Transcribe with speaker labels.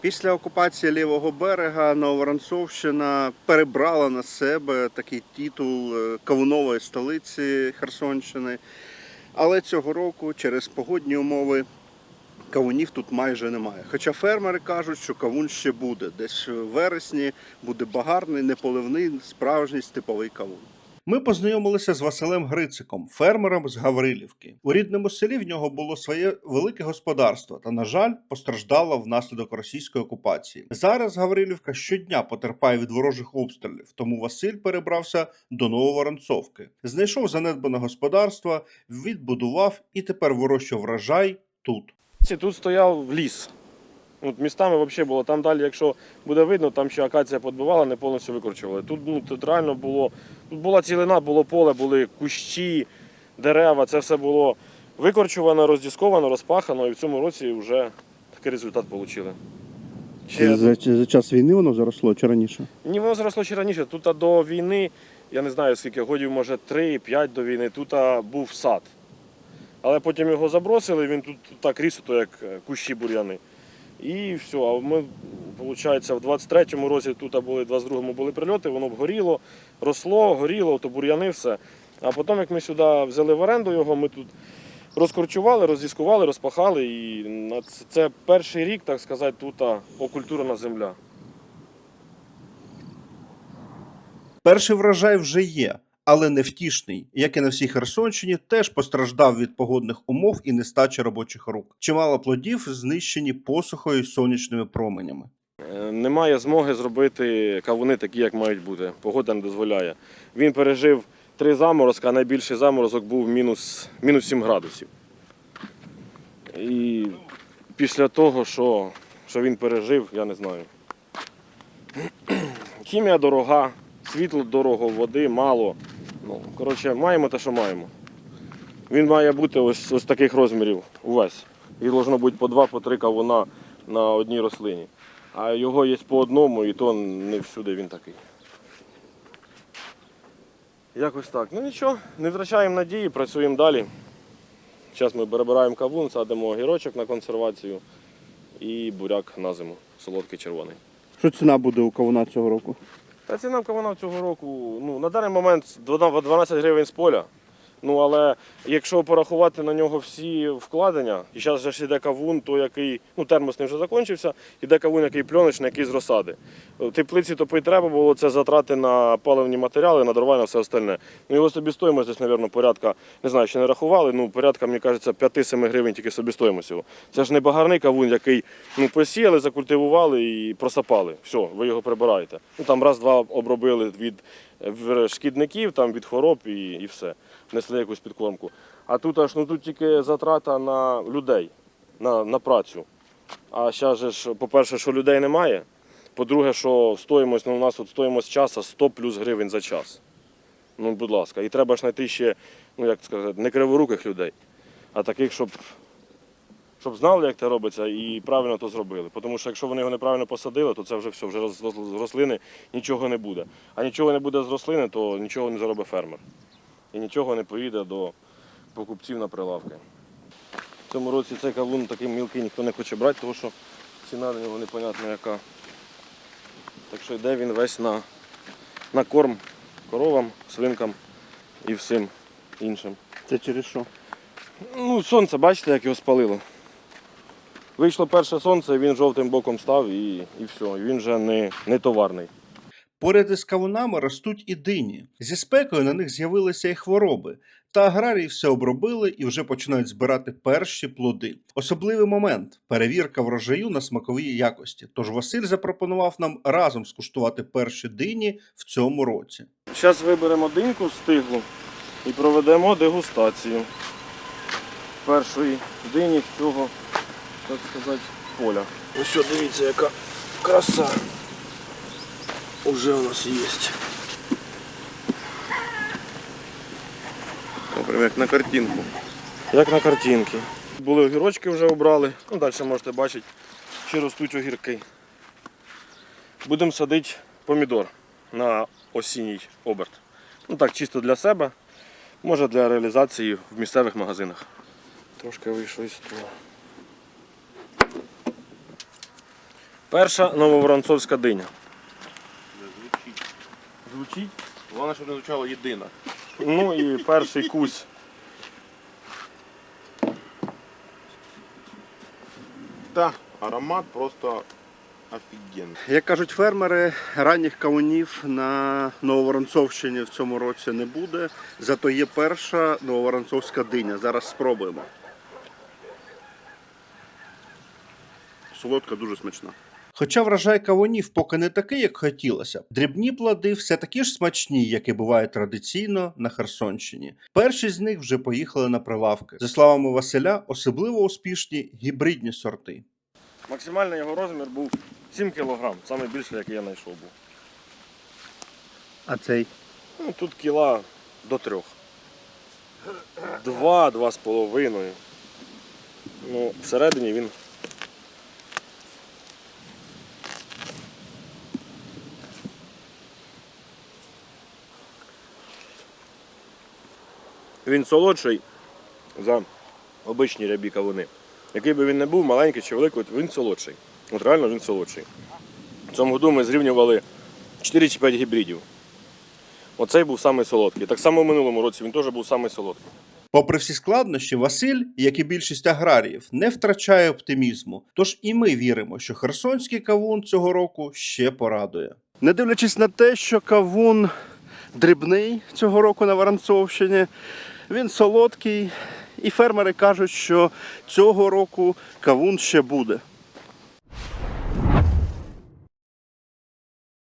Speaker 1: Після окупації лівого берега Нововоронцовщина перебрала на себе такий титул е, кавунової столиці Херсонщини. Але цього року через погодні умови кавунів тут майже немає. Хоча фермери кажуть, що кавун ще буде. Десь в вересні буде багарний, неполивний, справжній степовий кавун. Ми познайомилися з Василем Грициком, фермером з Гаврилівки. У рідному селі в нього було своє велике господарство, та, на жаль, постраждало внаслідок російської окупації. Зараз Гаврилівка щодня потерпає від ворожих обстрілів, тому Василь перебрався до Нововоронцовки. Знайшов занедбане господарство, відбудував і тепер вирощує врожай тут.
Speaker 2: Тут стояв ліс. От містами взагалі було. Там далі, якщо буде видно, там ще акація подбивала, не повністю викорчували. Тут, ну, тут реально було, тут була цілина, було поле, були кущі, дерева, це все було викорчувано, роздісковано, розпахано, і в цьому році вже такий результат отримали. Ще...
Speaker 1: За, за час війни воно заросло чи раніше?
Speaker 2: Ні, воно зросло ще раніше. Тут до війни, я не знаю скільки, годів, може 3-5 до війни, тут був сад. Але потім його забросили, він тут так ріс, то як е, кущі бур'яни. І все. А ми, виходить, в 23-му році тут були, в 22-му були прильоти, воно б горіло, росло, горіло, то бур'яни все. А потім, як ми сюди взяли в оренду його, ми тут розкорчували, роздіскували, розпахали. І це перший рік, так сказати, тут а, окультурована земля.
Speaker 1: Перший врожай вже є, але невтішний. Як і на всій Херсонщині, теж постраждав від погодних умов і нестачі робочих рук. Чимало плодів знищені посухою сонячними променями.
Speaker 2: Е, Немає змоги зробити кавуни такі, як мають бути. Погода не дозволяє. Він пережив три заморозки, а найбільший заморозок був мінус, мінус 7 градусів. І після того, що, що він пережив, я не знаю. Хімія дорога, світло дорого, води мало. Ну, коротше, маємо те, що маємо. Він має бути ось, ось таких розмірів увесь. Їх должно бути по два, по три кавуна на одній рослині. А його є по одному, і то не всюди він такий. Якось так. Ну нічого, не втрачаємо надії, працюємо далі. Зараз ми перебираємо кавун, садимо огірочок на консервацію і буряк на зиму, солодкий червоний.
Speaker 1: Що ціна буде у кавуна цього року?
Speaker 2: Та ціна кавуна цього року, ну, на даний момент 12 гривень з поля. Ну, але якщо порахувати на нього всі вкладення, і зараз же ж іде кавун, то який, ну термосний вже закінчився, іде кавун, який пленочний, який з розсади. В теплиці топити треба було, це затрати на паливні матеріали, на дрова, на все остальне. Ну, його собівартість десь, мабуть, порядка, не знаю, ще не рахували, ну, порядка, мені кажеться, 5-7 гривень тільки собівартість його. Це ж не багарний кавун, який ну, посіяли, закультивували і просапали. Все, ви його прибираєте. Ну, там раз-два обробили від е, шкідників, там, від хвороб і, і все. Несли якусь підкормку. А тут аж ну тут тільки затрата на людей, на, на працю. А зараз ж, по-перше, що людей немає. По-друге, що стоїмость, ну, у нас от стоїмость часу 100 плюс гривень за час. Ну, будь ласка. І треба ж знайти ще, ну як сказати, не криворуких людей, а таких, щоб, щоб знали, як це робиться, і правильно то зробили. Тому що якщо вони його неправильно посадили, то це вже все, вже з рослини нічого не буде. А нічого не буде з рослини, то нічого не заробить фермер. І нічого не поїде до покупців на прилавки. В цьому році цей кавун такий мілкий ніхто не хоче брати, тому що ціна на нього непонятна яка. Так що йде він весь на, на корм коровам, свинкам і всім іншим.
Speaker 1: Це через що?
Speaker 2: Ну, сонце, бачите, як його спалило. Вийшло перше сонце, він жовтим боком став і, і все. Він вже не, не товарний.
Speaker 1: Поряд із кавунами ростуть і дині. Зі спекою на них з'явилися і хвороби. Та аграрії все обробили і вже починають збирати перші плоди. Особливий момент перевірка врожаю на смакові якості. Тож Василь запропонував нам разом скуштувати перші дині в цьому році.
Speaker 2: Зараз виберемо диньку стиглу і проведемо дегустацію першої дині з цього, так сказати, поля. Ось що, дивіться, яка краса вже у нас є. Прямо як на картинку. Як на картинці. Були огірочки вже обрали, ну далі можете бачити, ще ростуть огірки. Будемо садити помідор на осінній оберт. Ну так, чисто для себе, може для реалізації в місцевих магазинах. Трошки вийшло із того. Перша нововоронцовська диня.
Speaker 3: Звучить.
Speaker 2: Звучить?
Speaker 3: Головне, щоб не звучало єдина.
Speaker 2: Ну і перший кусь.
Speaker 3: Та, аромат просто офігенний.
Speaker 1: Як кажуть фермери, ранніх кавунів на Нововоронцовщині в цьому році не буде. Зато є перша нововоронцовська диня. Зараз спробуємо. Солодка дуже смачна. Хоча врожай кавунів поки не такий, як хотілося дрібні плоди все такі ж смачні, як і буває традиційно на Херсонщині. Перші з них вже поїхали на прилавки. За словами Василя, особливо успішні гібридні сорти.
Speaker 2: Максимальний його розмір був 7 кг, саме більше, який я знайшов був.
Speaker 1: А цей
Speaker 2: Ну, тут кіла до трьох. Два, два з половиною. Ну, всередині він. Він солодший за обичні рябі кавуни. Який би він не був, маленький чи великий, він солодший. От реально він солодший. В цьому году ми зрівнювали 4 чи 5 гібридів. Оцей був самий солодкий. Так само в минулому році він теж був самий солодкий.
Speaker 1: Попри всі складнощі, Василь, як і більшість аграріїв, не втрачає оптимізму. Тож і ми віримо, що херсонський кавун цього року ще порадує. Не дивлячись на те, що кавун дрібний цього року на Воронцовщині, він солодкий, і фермери кажуть, що цього року кавун ще буде.